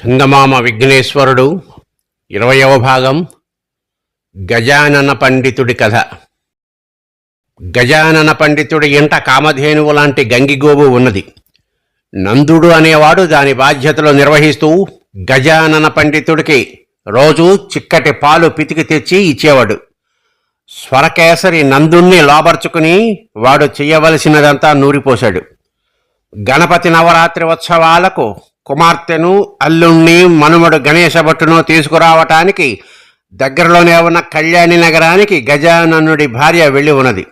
చందమామ విఘ్నేశ్వరుడు ఇరవయవ భాగం గజానన పండితుడి కథ. గజానన పండితుడి ఇంట కామధేనువు లాంటి గంగిగోబు ఉన్నది. నందుడు అనేవాడు దాని బాధ్యతలు నిర్వహిస్తూ గజానన పండితుడికి రోజు చిక్కటి పాలు పితికి తెచ్చి ఇచ్చేవాడు. స్వరకేసరి నందుణ్ణి లోబర్చుకుని వాడు చెయ్యవలసినదంతా నూరిపోశాడు. గణపతి నవరాత్రి ఉత్సవాలకు కుమార్తెను అల్లుణ్ణి మనుమడు గణేశ భట్టును తీసుకురావటానికి దగ్గరలోనే ఉన్న కళ్యాణి నగరానికి గజాననుడి భార్య వెళ్ళి ఉన్నది.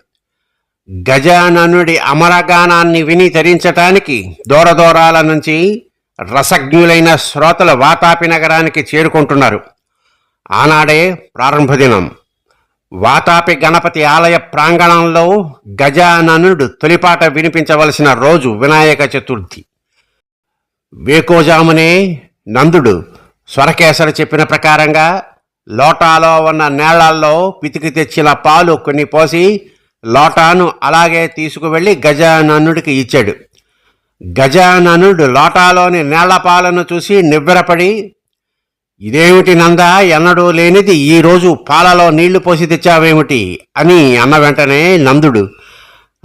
గజాననుడి అమరగానాన్ని విని తరించటానికి దూరదూరాల నుంచి రసజ్ఞులైన శ్రోతలు వాతాపి నగరానికి చేరుకుంటున్నారు. ఆనాడే ప్రారంభదినం. వాతాపి గణపతి ఆలయ ప్రాంగణంలో గజాననుడు తొలిపాట వినిపించవలసిన రోజు వినాయక చతుర్థి. వేకోజామునే నందుడు స్వరకేసరి చెప్పిన ప్రకారంగా లోటాలో ఉన్న నేళ్ళల్లో పితికి తెచ్చిన పాలు కొన్ని పోసి లోటాను అలాగే తీసుకువెళ్ళి గజాననుడికి ఇచ్చాడు. గజాననుడు లోటాలోని నేళ్ళ పాలను చూసి నివ్వెరపడి ఇదేమిటి నంద ఎన్నడూ లేనిది ఈరోజు పాలలో నీళ్ళు పోసి తెచ్చావేమిటి? అని అన్న వెంటనే నందుడు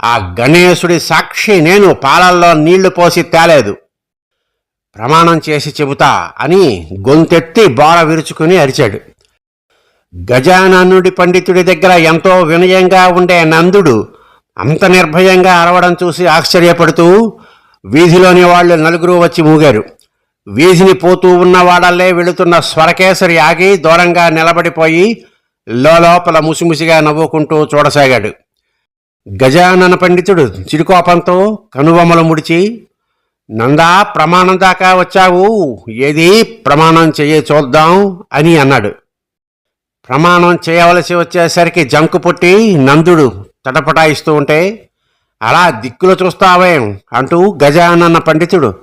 ఆ గణేశుడి సాక్షి నేను పాలల్లో నీళ్ళు పోసి తేలేదు. ప్రమాణం చేసి చెబుతా అని గొంతెత్తి బాల విరుచుకుని అరిచాడు. గజాననుడి పండితుడి దగ్గర ఎంతో వినయంగా ఉండే నందుడు అంత నిర్భయంగా అరవడం చూసి ఆశ్చర్యపడుతూ వీధిలోని వాళ్ళు నలుగురు వచ్చి మూగారు. వీధిని పోతూ ఉన్న వాడల్లే వెళుతున్న స్వరకేసరి ఆగి దూరంగా నిలబడిపోయి లోపల ముసిముసిగా నవ్వుకుంటూ చూడసాగాడు. గజానన పండితుడు చిరుకోపంతో కనుబొమ్మలు ముడిచి నందా ప్రమాణం దాకా వచ్చావు. ఏది ప్రమాణం చెయ్యి చూద్దాం అని అన్నాడు. ప్రమాణం చేయవలసి వచ్చేసరికి జంకు పుట్టి నందుడు తటపటాయిస్తూ ఉంటే అలా దిక్కులు చూస్తావేం అంటూ గజానన్న పండితుడు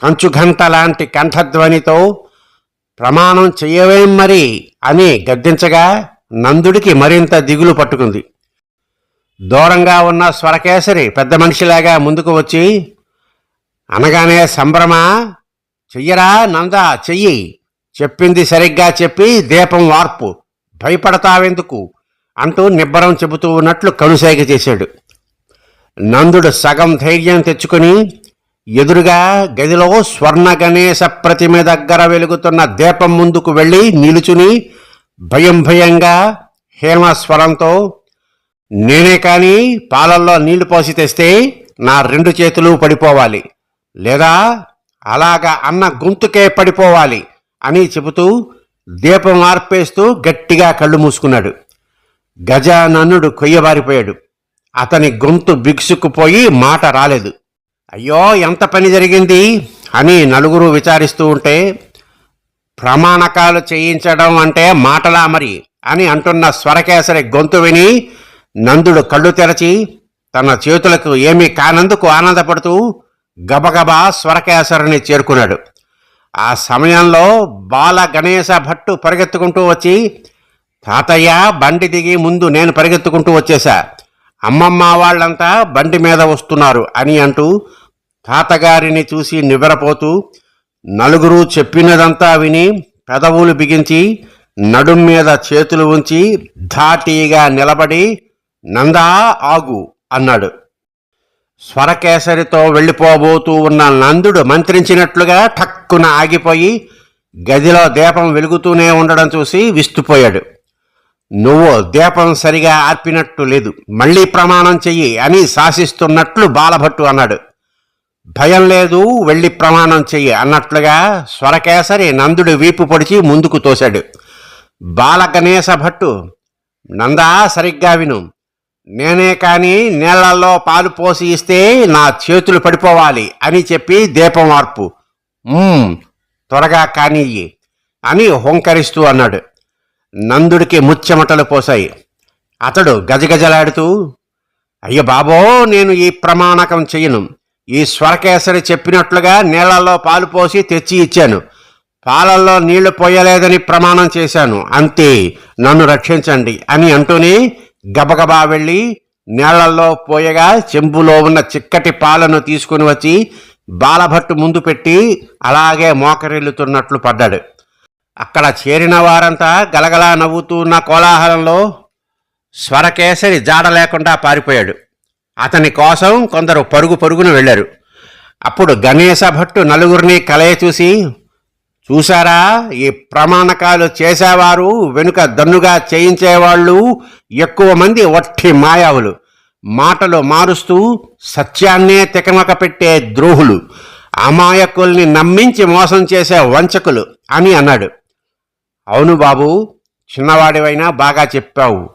కంచుఘంట లాంటి కంఠధ్వనితో ప్రమాణం చెయ్యవేం మరి అని గద్దించగా నందుడికి మరింత దిగులు పట్టుకుంది. దూరంగా ఉన్న స్వరకేసరి పెద్ద మనిషిలాగా ముందుకు వచ్చి అనగానే సంభ్రమా చెయ్యరా నందా చెయ్యి. చెప్పింది సరిగ్గా చెప్పి దీపం వార్పు. భయపడతావెందుకు? అంటూ నిబ్బరం చెబుతూ ఉన్నట్లు కనుసైగ చేశాడు. నందుడు సగం ధైర్యం తెచ్చుకుని ఎదురుగా గదిలో స్వర్ణ గణేశ ప్రతిమ దగ్గర వెలుగుతున్న దీపం ముందుకు వెళ్ళి నిలుచుని భయం భయంగా హేమస్వరంతో నేనే కానీ పాలల్లో నీళ్ళు పోసి తెస్తే నా రెండు చేతులు పడిపోవాలి. లేదా అలాగా అన్న గొంతుకే పడిపోవాలి అని చెబుతూ దీపం ఆర్పేస్తూ గట్టిగా కళ్ళు మూసుకున్నాడు. గజానన్నుడు కొయ్యబారిపోయాడు. అతని గొంతు బిగుసుకుపోయి మాట రాలేదు. అయ్యో ఎంత పని జరిగింది అని నలుగురు విచారిస్తూ ఉంటే ప్రమాణకాలు చేయించడం అంటే మాటలా మరి అని అంటున్న స్వరకేసరి గొంతు విని నందుడు కళ్ళు తెరచి తన చేతులకు ఏమీ కానందుకు ఆనందపడుతూ గబగబా స్వరకేసరిని చేరుకున్నాడు. ఆ సమయంలో బాల గణేశ భట్టు పరిగెత్తుకుంటూ వచ్చి తాతయ్య బండి దిగి ముందు నేను పరిగెత్తుకుంటూ వచ్చేశా అమ్మమ్మ వాళ్ళంతా బండి మీద వస్తున్నారు అని అంటూ తాతగారిని చూసి నివ్వరపోతూ నలుగురు చెప్పినదంతా విని పెదవులు బిగించి నడుం మీద చేతులు ఉంచి ధాటీగా నిలబడి నందా ఆగు అన్నాడు. స్వరకేసరితో వెళ్ళిపోబోతూ ఉన్న నందుడు మంత్రించినట్లుగా ఠక్కున ఆగిపోయి గదిలో దీపం వెలుగుతూనే ఉండడం చూసి విస్తుపోయాడు. నువ్వు దీపం సరిగా ఆర్పినట్టు లేదు. మళ్ళీ ప్రమాణం చెయ్యి అని శాసిస్తున్నట్లు బాలభట్టు అన్నాడు. భయం లేదు వెళ్ళి ప్రమాణం చెయ్యి అన్నట్లుగా స్వరకేసరి నందుడు వీపు పొడిచి ముందుకు తోశాడు. బాలగణేశ భట్టు నందా సరిగ్గా విను. నేనే కానీ నీళ్ళలో పాలు పోసి ఇస్తే నా చేతులు పడిపోవాలి అని చెప్పి దీపం మార్పు. "ఉమ్, త్వరగా కానియ్యి అని హుంకరిస్తూ అన్నాడు. నందుడికి ముచ్చెమటలు పోసాయి అతడు గజగజలాడుతూ అయ్య బాబో నేను ఈ ప్రమాణకం చెయ్యను. ఈ స్వరకేసరి చెప్పినట్లుగా నీళ్ళలో పాలు పోసి తెచ్చి ఇచ్చాను. పాలల్లో నీళ్ళు పోయలేదని ప్రమాణం చేశాను. అంతే నన్ను రక్షించండి అని అంటూనే గబగబా వెళ్ళి నీళ్ళలో పోయగా చెంబులో ఉన్న చిక్కటి పాలను తీసుకుని వచ్చి బాలభట్టు ముందు పెట్టి అలాగే మోకరిల్లుతున్నట్లు పడ్డాడు. అక్కడ చేరిన వారంతా గలగలా నవ్వుతూ ఉన్న కోలాహలంలో స్వరకేసరి జాడ లేకుండా పారిపోయాడు. అతని కోసం కొందరు పరుగు పరుగున వెళ్ళారు. అప్పుడు గణేశ భట్టు నలుగురిని కలయ చూసి చూసారా ఈ ప్రమాణకాలు చేసేవారు వెనుక దన్నుగా చేయించేవాళ్ళు ఎక్కువ మంది వట్టి మాయావులు. మాటలు మారుస్తూ సత్యాన్నే తికమక పెట్టే ద్రోహులు. అమాయకుల్ని నమ్మించి మోసం చేసే వంచకులు అని అన్నాడు. అవును బాబు చిన్నవాడివైనా బాగా చెప్పావు.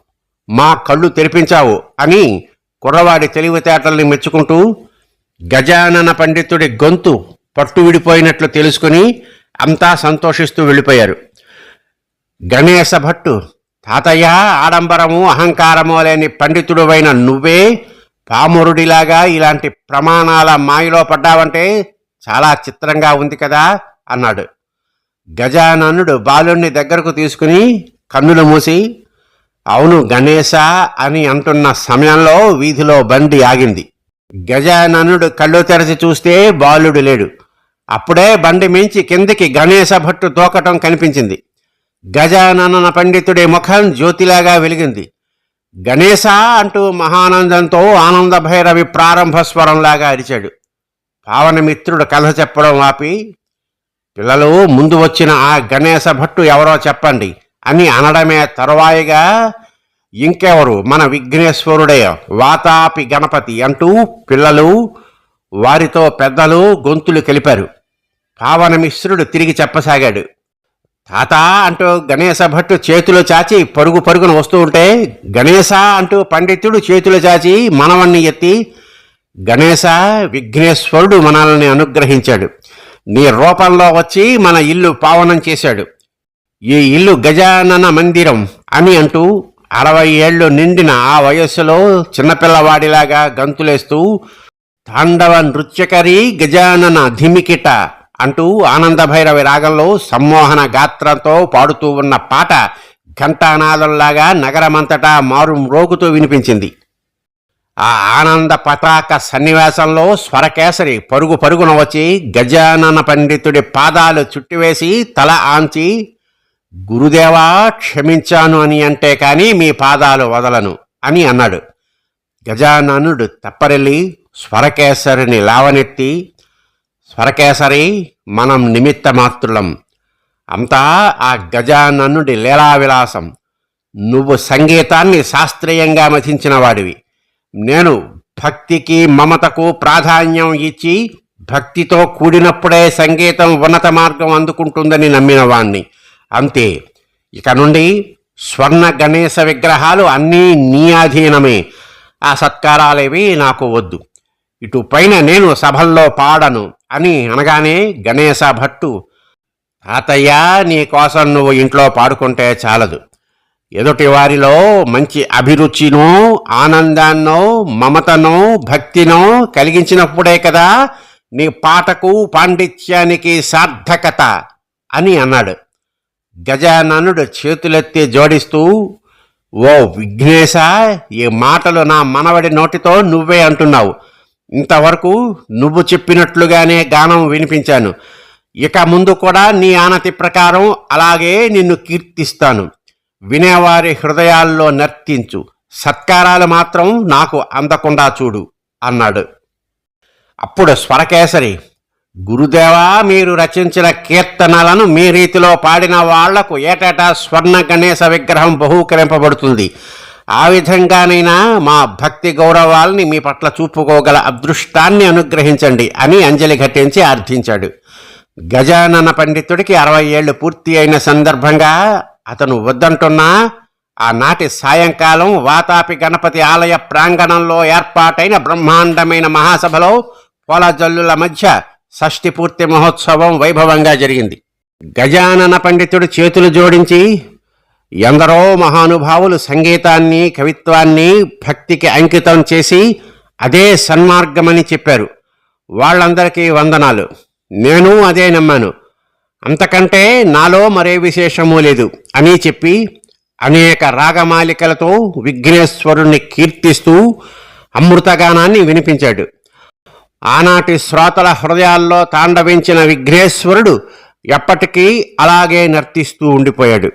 మా కళ్ళు తెరిపించావు అని కుర్రవాడి తెలివితేటల్ని మెచ్చుకుంటూ గజానన పండితుడి గొంతు పట్టు విడిపోయినట్లు తెలుసుకుని అంతా సంతోషిస్తూ వెళ్ళిపోయారు. గణేశ భట్టు తాతయ్య ఆడంబరము అహంకారము లేని పండితుడువైన నువ్వే పామురుడిలాగా ఇలాంటి ప్రమాణాల మాయలో పడ్డావంటే చాలా చిత్రంగా ఉంది కదా అన్నాడు. గజాననుడు బాలుణ్ణి దగ్గరకు తీసుకుని కన్నులు మూసి అవును గణేశ అని అంటున్న సమయంలో వీధిలో బండి ఆగింది. గజాననుడు కళ్ళు తెరచి చూస్తే బాలుడు లేడు. అప్పుడే బండి మించి కిందికి గణేశ భట్టు తోకటం కనిపించింది. గజానన పండితుడి ముఖం జ్యోతిలాగా వెలిగింది. గణేశ అంటూ మహానందంతో ఆనంద భైరవి ప్రారంభ స్వరంలాగా అరిచాడు. పావనమిత్రుడు కథ చెప్పడం ఆపి పిల్లలు ముందు వచ్చిన ఆ గణేశ భట్టు ఎవరో చెప్పండి అని అనడమే తరువాయిగా ఇంకెవరు మన విఘ్నేశ్వరుడే వాతాపి గణపతి అంటూ పిల్లలు వారితో పెద్దలు గొంతులు కలిపారు. పావనమిశ్రుడు తిరిగి చెప్పసాగాడు. తాత అంటూ గణేశ భట్టు చేతులు చాచి పరుగు పరుగున వస్తూ ఉంటే గణేశ అంటూ పండితుడు చేతులు చాచి మనవణ్ణి ఎత్తి గణేశ విఘ్నేశ్వరుడు మనల్ని అనుగ్రహించాడు. నీ రూపంలో వచ్చి మన ఇల్లు పావనం చేశాడు. ఈ ఇల్లు గజానన మందిరం అని అంటూ అరవై ఏళ్ళు నిండిన ఆ వయస్సులో చిన్నపిల్లవాడిలాగా గంతులేస్తూ తాండవ నృత్యకరి గజానన ధిమికిట అంటూ ఆనందభైరవి రాగంలో సమ్మోహన గాత్రంతో పాడుతూ ఉన్న పాట ఘంటానాదంలాగా నగరమంతటా మారు మ్రోగుతూ వినిపించింది. ఆ ఆనంద పతాక సన్నివేశంలో స్వరకేసరి పరుగు పరుగున వచ్చి గజానన పండితుడి పాదాలు చుట్టివేసి తల ఆంచి గురుదేవా క్షమించాను అని అంటే కానీ మీ పాదాలు వదలను అని అన్నాడు. గజాననుడు తప్పరెళ్ళి స్వరకేసరిని లావనెత్తి స్వరకేసరి మనం నిమిత్త మాత్రులం అంతా ఆ గజాననుడి లీలావిలాసం. నువ్వు సంగీతాన్ని శాస్త్రీయంగా మథించిన వాడివి నేను భక్తికి మమతకు ప్రాధాన్యం ఇచ్చి భక్తితో కూడినప్పుడే సంగీతం ఉన్నత మార్గం అందుకుంటుందని నమ్మిన వాణ్ణి అంతే. ఇక నుండి స్వర్ణ గణేశ విగ్రహాలు అన్నీ నీ అధీనమే ఆ సత్కారాలేవి నాకు వద్దు. ఇటు పైన నేను సభల్లో పాడను. అని అనగానే గణేశ భట్టు తాతయ్య నీ కోసం నువ్వు ఇంట్లో పాడుకుంటే చాలదు. ఎదుటి వారిలో మంచి అభిరుచినో ఆనందాన్నో మమతనో భక్తినో కలిగించినప్పుడే కదా నీ పాటకు పాండిత్యానికి సార్థకత అని అన్నాడు. గజాననుడు చేతులెత్తి జోడిస్తూ ఓ విఘ్నేశ ఈ మాటలు నా మనవడి నోటితో నువ్వే అంటున్నావు. ఇంతవరకు నువ్వు చెప్పినట్లుగానే గానం వినిపించాను. ఇక ముందు కూడా నీ ఆనతి ప్రకారం అలాగే నిన్ను కీర్తిస్తాను. వినేవారి హృదయాల్లో నర్తించు. సత్కారాలు మాత్రం నాకు అందకుండా చూడు అన్నాడు. అప్పుడు స్వరకేసరి గురుదేవా మీరు రచించిన కీర్తనలను మీ రీతిలో పాడిన వాళ్ళకు ఏటేటా స్వర్ణ గణేశ విగ్రహం బహూకరింపబడుతుంది? ఆ విధంగానైనా మా భక్తి గౌరవాల్ని మీ పట్ల చూపుకోగల అదృష్టాన్ని అనుగ్రహించండి అని అంజలి ఘటించి అర్థించాడు గజానన పండితుడికి అరవై ఏళ్ళు పూర్తి అయిన సందర్భంగా అతను వద్దంటున్నా ఆనాటి సాయంకాలం వాతాపి గణపతి ఆలయ ప్రాంగణంలో ఏర్పాటైన బ్రహ్మాండమైన మహాసభలో పొలజల్లుల మధ్య షష్ఠి పూర్తి మహోత్సవం వైభవంగా జరిగింది. గజానన పండితుడు చేతులు జోడించి ఎందరో మహానుభావులు సంగీతాన్ని కవిత్వాన్ని భక్తికి అంకితం చేసి అదే సన్మార్గమని చెప్పారు. వాళ్ళందరికీ వందనాలు. నేను అదే నమ్మాను. అంతకంటే నాలో మరే విశేషమూ లేదు అని చెప్పి అనేక రాగమాలికలతో విఘ్నేశ్వరుణ్ణి కీర్తిస్తూ అమృతగానాన్ని వినిపించాడు. ఆనాటి శ్రోతల హృదయాల్లో తాండవించిన విఘ్నేశ్వరుడు ఎప్పటికీ అలాగే నర్తిస్తూ ఉండిపోయాడు.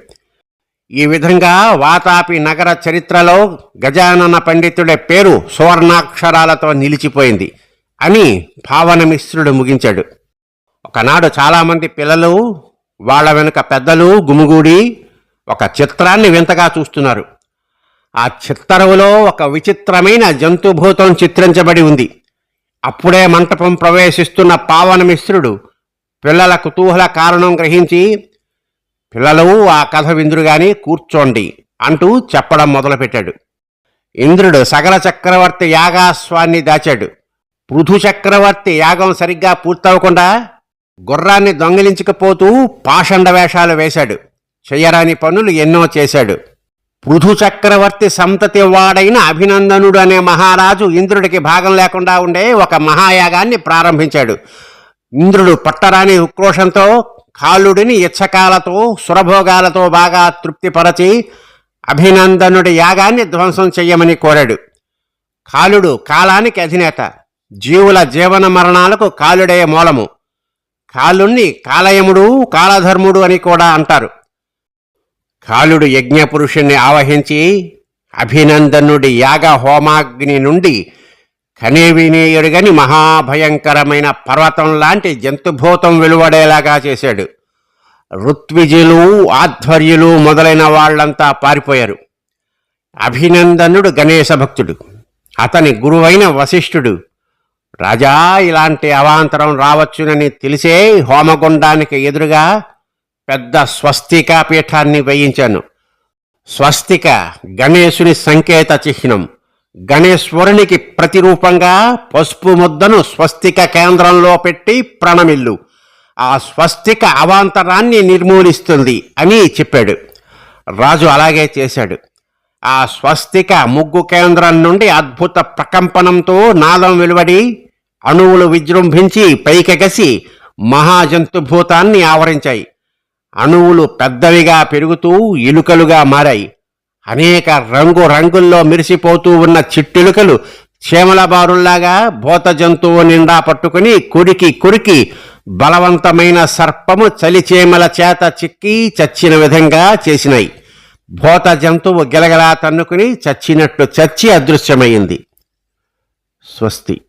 ఈ విధంగా వాతాపి నగర చరిత్రలో గజానన పండితుడి పేరు సువర్ణాక్షరాలతో నిలిచిపోయింది అని భావనమిశ్రుడు ముగించాడు. ఒకనాడు చాలామంది పిల్లలు వాళ్ళ వెనుక పెద్దలు గుమిగూడి ఒక చిత్రాన్ని వింతగా చూస్తున్నారు. ఆ చిత్తరువులో ఒక విచిత్రమైన జంతుభూతం చిత్రించబడి ఉంది. అప్పుడే మంటపం ప్రవేశిస్తున్న పావనమిశ్రుడు పిల్లల కుతూహల కారణం గ్రహించి పిల్లలు ఆ కథ విందురుగాని కూర్చోండి అంటూ చెప్పడం మొదలుపెట్టాడు. ఇంద్రుడు సగల చక్రవర్తి యాగాస్వాన్ని దాచాడు. పృథు చక్రవర్తి యాగం సరిగ్గా పూర్తవకుండా గుర్రాన్ని దొంగిలించకపోతూ పాషండ వేషాలు వేశాడు. చెయ్యరాని పనులు ఎన్నో చేశాడు. పృథు చక్రవర్తి సంతతి వాడైన అభినందనుడు అనే మహారాజు ఇంద్రుడికి భాగం లేకుండా ఉండే ఒక మహాయాగాన్ని ప్రారంభించాడు. ఇంద్రుడు పట్టరాని ఉక్రోషంతో కాలుడిని ఇచ్చకాలతో సురభోగాలతో బాగా తృప్తిపరచి అభినందనుడి యాగాన్ని ధ్వంసం చెయ్యమని కోరాడు. కాలుడు కాలానికి అధినేత. జీవుల జీవన మరణాలకు కాలుడే మూలము. కాలుణ్ణి కాలయముడు కాలధర్ముడు అని కూడా అంటారు. కాలుడు యజ్ఞపురుషుణ్ణి ఆవహించి అభినందనుడి యాగ హోమాగ్ని నుండి కనేవినే ఎరుగని మహాభయంకరమైన పర్వతం లాంటి జంతుభూతం వెలువడేలాగా చేశాడు. ఋత్విజులు ఆధ్వర్యులు మొదలైన వాళ్ళంతా పారిపోయారు. అభినందనుడు గణేశ భక్తుడు. అతని గురువైన వశిష్ఠుడు రాజా ఇలాంటి అవాంతరం రావచ్చునని తెలిసే హోమగుండానికి ఎదురుగా పెద్ద స్వస్తికా పీఠాన్ని వేయించాను. స్వస్తిక గణేశుని సంకేత చిహ్నం. గణేశ్వరునికి ప్రతిరూపంగా పసుపు ముద్దను స్వస్తిక కేంద్రంలో పెట్టి ప్రణమిల్లు. ఆ స్వస్తిక అవాంతరాన్ని నిర్మూలిస్తుంది అని చెప్పాడు. రాజు అలాగే చేశాడు. ఆ స్వస్తిక ముగ్గు కేంద్రం నుండి అద్భుత ప్రకంపనంతో నాదం వెలువడి అణువులు విజృంభించి పైకెగసి మహాజంతుభూతాన్ని ఆవరించాయి. అణువులు పెద్దవిగా పెరుగుతూ ఇలుకలుగా మారాయి. అనేక రంగు రంగుల్లో మెరిసిపోతూ ఉన్న చిట్టెలుకలు చీమల బారుల్లాగా భూత జంతువు నిండా పట్టుకుని కురికి కురికి బలవంతమైన సర్పము చలిచేమల చేత చిక్కి చచ్చిన విధంగా చేసినాయి. భూత జంతువు గిలగలా తన్నుకుని చచ్చినట్టు చచ్చి అదృశ్యమైంది. స్వస్తి.